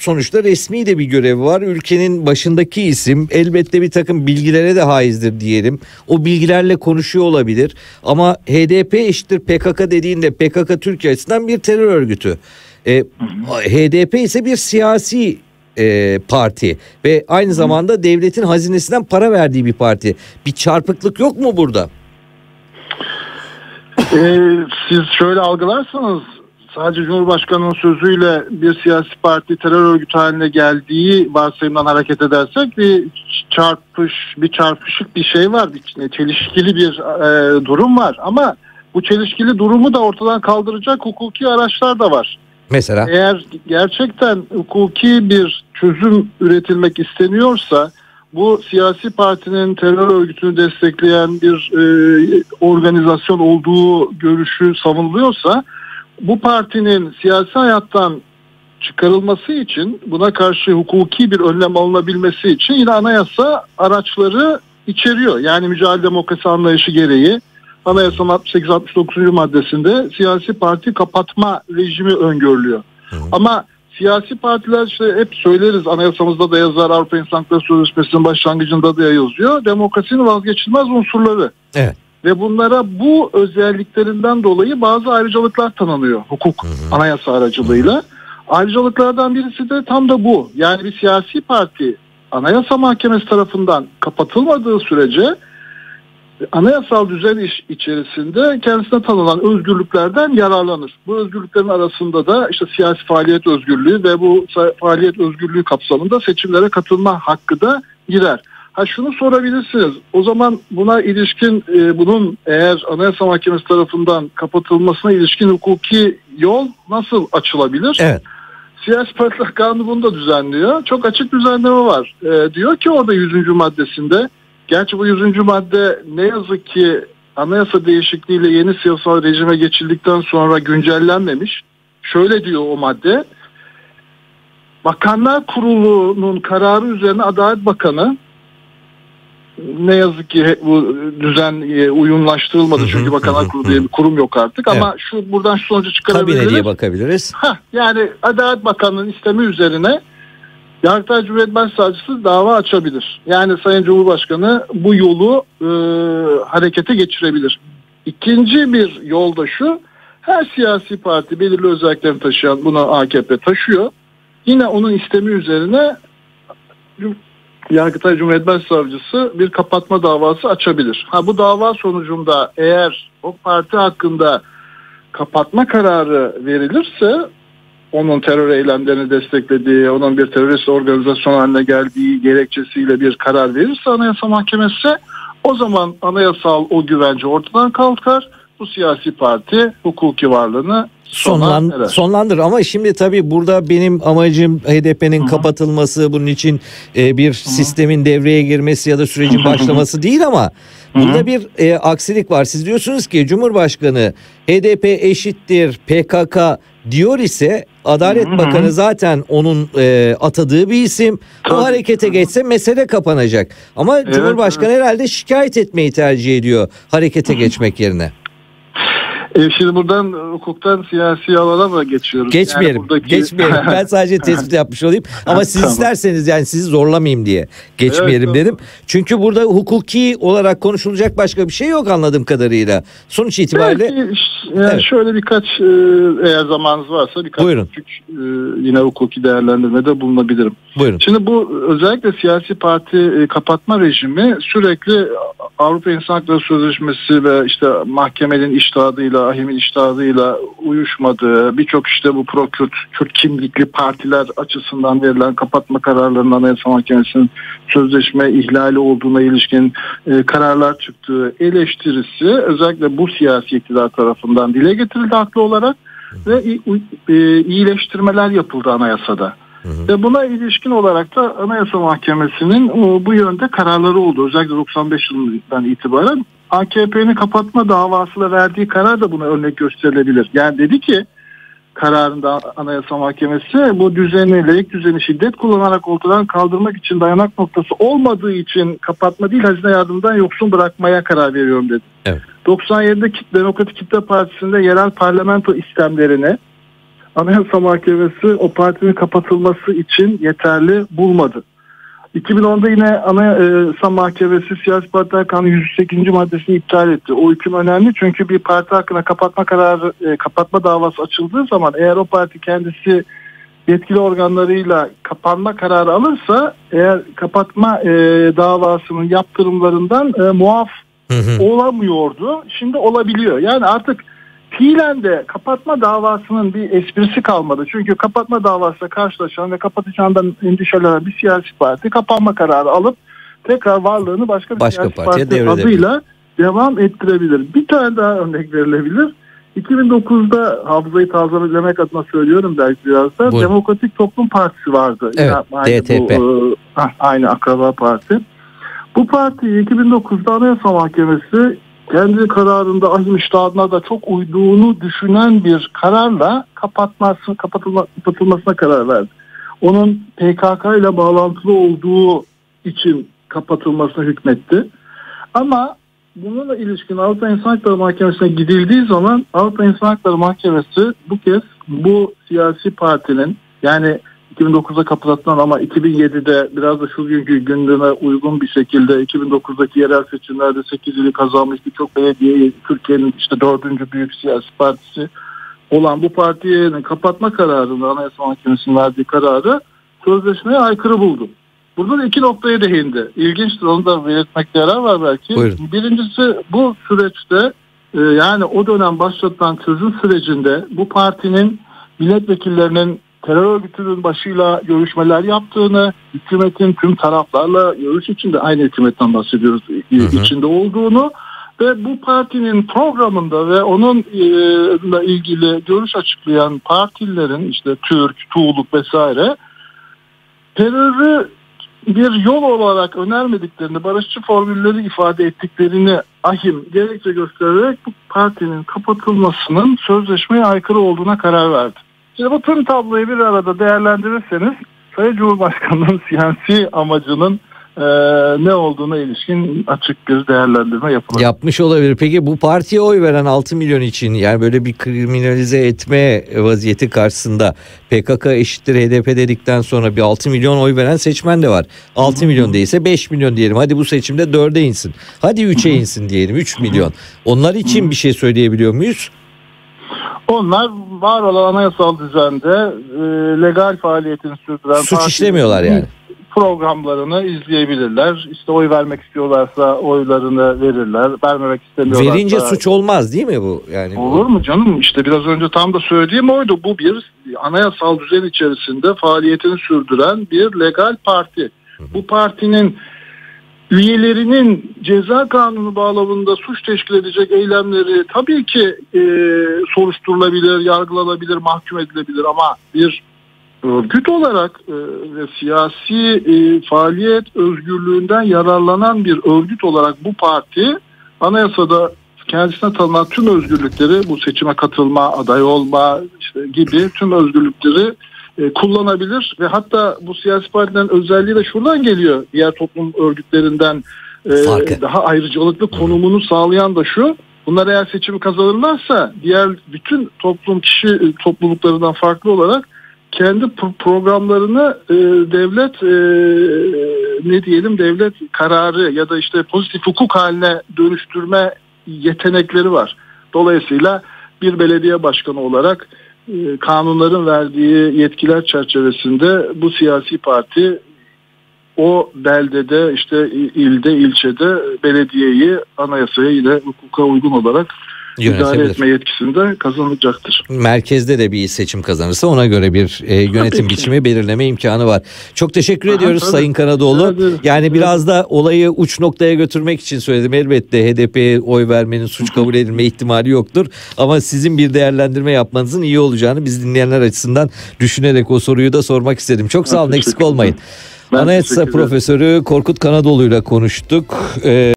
sonuçta resmi de bir görevi var. Ülkenin başındaki isim elbette bir takım bilgilere de haizdir diyelim. O bilgilerle konuşuyor olabilir. Ama HDP eşittir PKK dediğinde PKK Türkiye açısından bir terör örgütü. E, HDP ise bir siyasi e, parti ve aynı zamanda devletin hazinesinden para verdiği bir parti. Bir çarpıklık yok mu burada? Ee, siz şöyle algılarsanız sadece Cumhurbaşkanı'nın sözüyle bir siyasi parti terör örgütü haline geldiği varsayımdan hareket edersek bir çarpış, bir çarpışık bir şey var, bir çelişkili bir e, durum var. Ama bu çelişkili durumu da ortadan kaldıracak hukuki araçlar da var. Mesela? Eğer gerçekten hukuki bir çözüm üretilmek isteniyorsa bu siyasi partinin terör örgütünü destekleyen bir e, organizasyon olduğu görüşü savunuluyorsa bu partinin siyasi hayattan çıkarılması için buna karşı hukuki bir önlem alınabilmesi için yine anayasa araçları içeriyor. Yani mücadele demokrasi anlayışı gereği anayasanın 68-69. maddesinde siyasi parti kapatma rejimi öngörülüyor. Hı. Ama siyasi partiler işte hep söyleriz anayasamızda da yazar Avrupa İnsan Hakları Sözleşmesi'nin başlangıcında da yazıyor. Demokrasinin vazgeçilmez unsurları. Evet. Ve bunlara bu özelliklerinden dolayı bazı ayrıcalıklar tanınıyor hukuk hı hı. anayasa aracılığıyla. Hı hı. Ayrıcalıklardan birisi de tam da bu. Yani bir siyasi parti anayasa mahkemesi tarafından kapatılmadığı sürece anayasal düzen iş içerisinde kendisine tanınan özgürlüklerden yararlanır. Bu özgürlüklerin arasında da işte siyasi faaliyet özgürlüğü ve bu faaliyet özgürlüğü kapsamında seçimlere katılma hakkı da girer. Ha şunu sorabilirsiniz. O zaman buna ilişkin e, bunun eğer Anayasa Mahkemesi tarafından kapatılmasına ilişkin hukuki yol nasıl açılabilir? Evet. Siyasi Partiler Kanunu bunu da düzenliyor. Çok açık düzenleme var. E, diyor ki orada 100. maddesinde Gerçi bu 100. madde ne yazık ki anayasa değişikliğiyle yeni siyasal rejime geçildikten sonra güncellenmemiş. Şöyle diyor o madde. Bakanlar Kurulu'nun kararı üzerine Adalet Bakanı ne yazık ki bu düzen e, uyumlaştırılmadı çünkü Bakanlar Kurulu diye bir kurum yok artık evet. ama şu buradan şu sonucu çıkarabiliriz. Kabine diye bakabiliriz. Hah, yani Adalet Bakanı'nın istemi üzerine Yargıtay Cumhuriyet Başsavcısı dava açabilir. Yani Sayın Cumhurbaşkanı bu yolu e, harekete geçirebilir. İkinci bir yol da şu. Her siyasi parti belirli özelliklerini taşıyan bunu AKP taşıyor. Yine onun istemi üzerine Yargıtay Cumhuriyet Başsavcısı bir kapatma davası açabilir. Ha bu dava sonucunda eğer o parti hakkında kapatma kararı verilirse onun terör eylemlerini desteklediği, onun bir terörist organizasyon haline geldiği gerekçesiyle bir karar verirse Anayasa Mahkemesi o zaman anayasal o güvence ortadan kalkar. Bu siyasi parti hukuki varlığını Sonlan, sonlandır ama şimdi tabii burada benim amacım HDP'nin kapatılması bunun için e, bir Hı-hı. sistemin devreye girmesi ya da sürecin başlaması değil ama burada Hı-hı. bir e, aksilik var. Siz diyorsunuz ki Cumhurbaşkanı HDP eşittir PKK diyor ise Adalet Hı-hı. Bakanı zaten onun e, atadığı bir isim. Tabii. O harekete geçse mesele kapanacak. Ama evet, Cumhurbaşkanı evet. herhalde şikayet etmeyi tercih ediyor harekete Hı-hı. geçmek yerine. E şimdi buradan hukuktan siyasi alana mı geçiyoruz? Geçmeyelim. Yani buradaki... Geçmeyelim. Ben sadece tespit yapmış olayım. Ama siz tamam. isterseniz yani sizi zorlamayayım diye geçmeyelim evet, dedim. Tamam. Çünkü burada hukuki olarak konuşulacak başka bir şey yok anladığım kadarıyla. Sonuç itibariyle Belki yani evet. şöyle birkaç e, eğer zamanınız varsa birkaç Buyurun. küçük e, yine hukuki değerlendirmede bulunabilirim. Buyurun. Şimdi bu özellikle siyasi parti e, kapatma rejimi sürekli Avrupa İnsan Hakları Sözleşmesi ve işte mahkemenin iştahıyla, ahimin iştahıyla uyuşmadığı, birçok işte bu pro-Kürt, Kürt kimlikli partiler açısından verilen kapatma kararlarının Anayasa Mahkemesi'nin sözleşme ihlali olduğuna ilişkin e, kararlar çıktığı eleştirisi özellikle bu siyasi iktidar tarafından dile getirildi haklı olarak ve e, iyileştirmeler yapıldı anayasada. Ve buna ilişkin olarak da Anayasa Mahkemesi'nin bu yönde kararları oldu. Özellikle 95 yılından itibaren AKP'nin kapatma davasıyla verdiği karar da buna örnek gösterilebilir. Yani dedi ki kararında Anayasa Mahkemesi bu düzeni, layık düzeni şiddet kullanarak ortadan kaldırmak için dayanak noktası olmadığı için kapatma değil hazine yardımından yoksun bırakmaya karar veriyorum dedi. Evet. 97'de Demokratik Kitle Partisi'nde yerel parlamento istemlerini Anayasa Mahkemesi o partinin kapatılması için yeterli bulmadı. 2010'da yine Anayasa Mahkemesi Siyasi Partiler Kanunu 108. maddesini iptal etti. O hüküm önemli çünkü bir parti hakkında kapatma kararı, e, kapatma davası açıldığı zaman eğer o parti kendisi yetkili organlarıyla kapanma kararı alırsa eğer kapatma e, davasının yaptırımlarından e, muaf Hı hı. olamıyordu. Şimdi olabiliyor. Yani artık fiilen de kapatma davasının bir esprisi kalmadı. Çünkü kapatma davasıyla karşılaşan ve kapatacağından endişelenen bir siyasi parti kapanma kararı alıp tekrar varlığını başka bir Başka siyasi parti devredebilir. adıyla devam ettirebilir. Bir tane daha örnek verilebilir. 2009'da hafızayı tazelemek adına söylüyorum belki biraz da Buyurun. Demokratik Toplum Partisi vardı. Evet, aynı DTP. Bu, e, aynı akraba parti. Bu parti 2009'da Anayasa Mahkemesi kendi kararında ahim iştahına da çok uyduğunu düşünen bir kararla kapatması, kapatılma, kapatılmasına karar verdi. Onun PKK ile bağlantılı olduğu için kapatılmasına hükmetti. Ama bununla ilişkin Avrupa İnsan Hakları Mahkemesi'ne gidildiği zaman Avrupa İnsan Hakları Mahkemesi bu kez bu siyasi partinin yani 2009'da kapatılan ama 2007'de biraz da şu günkü gündeme uygun bir şekilde 2009'daki yerel seçimlerde 8 ili kazanmış birçok belediyeyi Türkiye'nin işte dördüncü büyük siyasi partisi olan bu partiye kapatma kararını Anayasa Mahkemesi'nin verdiği kararı sözleşmeye aykırı buldu. Burada da iki noktaya değindi. İlginçtir onu da belirtmekte yarar var belki. Buyurun. Birincisi bu süreçte e, yani o dönem başlatılan çözüm sürecinde bu partinin milletvekillerinin terör örgütünün başıyla görüşmeler yaptığını, hükümetin tüm taraflarla görüş içinde aynı hükümetten bahsediyoruz Hı hı. içinde olduğunu ve bu partinin programında ve onunla ilgili görüş açıklayan partilerin işte Türk, Tuğluk vesaire terörü bir yol olarak önermediklerini, barışçı formülleri ifade ettiklerini ahim gerekçe göstererek bu partinin kapatılmasının sözleşmeye aykırı olduğuna karar verdi. Şimdi bu tüm tabloyu bir arada değerlendirirseniz Sayın Cumhurbaşkanı'nın siyasi amacının e, ne olduğuna ilişkin açık bir değerlendirme yapılır. Yapmış olabilir. Peki bu partiye oy veren 6 milyon için yani böyle bir kriminalize etme vaziyeti karşısında PKK eşittir HDP dedikten sonra bir 6 milyon oy veren seçmen de var. 6 milyon değilse 5 milyon diyelim. Hadi bu seçimde 4'e insin. Hadi 3'e insin diyelim 3 milyon. Onlar için bir şey söyleyebiliyor muyuz? Onlar var olan anayasal düzende e, legal faaliyetini sürdüren Suç işlemiyorlar yani. Programlarını izleyebilirler. İşte oy vermek istiyorlarsa oylarını verirler. Vermemek istemiyorlarsa... Verince suç olmaz değil mi bu? Yani Olur mu canım? İşte biraz önce tam da söylediğim oydu. Bu bir anayasal düzen içerisinde faaliyetini sürdüren bir legal parti. Bu partinin üyelerinin ceza kanunu bağlamında suç teşkil edecek eylemleri tabii ki e, soruşturulabilir, yargılanabilir, mahkum edilebilir ama bir örgüt olarak e, ve siyasi e, faaliyet özgürlüğünden yararlanan bir örgüt olarak bu parti anayasada kendisine tanınan tüm özgürlükleri bu seçime katılma, aday olma işte gibi tüm özgürlükleri e, kullanabilir ve hatta bu siyasi partilerin özelliği de şuradan geliyor. Diğer toplum örgütlerinden e, Farkı. daha ayrıcalıklı konumunu sağlayan da şu. Bunlar eğer seçimi kazanırlarsa diğer bütün toplum kişi e, topluluklarından farklı olarak kendi pro- programlarını e, devlet e, ne diyelim devlet kararı ya da işte pozitif hukuk haline dönüştürme yetenekleri var. Dolayısıyla bir belediye başkanı olarak e, kanunların verdiği yetkiler çerçevesinde bu siyasi parti o beldede işte ilde ilçede belediyeyi anayasaya yine hukuka uygun olarak Yönetebilir. etme yetkisini de kazanacaktır. Merkezde de bir seçim kazanırsa ona göre bir e, yönetim ki. biçimi belirleme imkanı var. Çok teşekkür Aha, ediyoruz tabii. Sayın Kanadoğlu. Ederim. Yani biraz da olayı uç noktaya götürmek için söyledim. Elbette HDP'ye oy vermenin suç kabul edilme ihtimali yoktur. Ama sizin bir değerlendirme yapmanızın iyi olacağını biz dinleyenler açısından düşünerek o soruyu da sormak istedim. Çok sağ olun eksik olmayın. Ben Anayasa. Profesörü Korkut Kanadoğlu'yla konuştuk. Ee,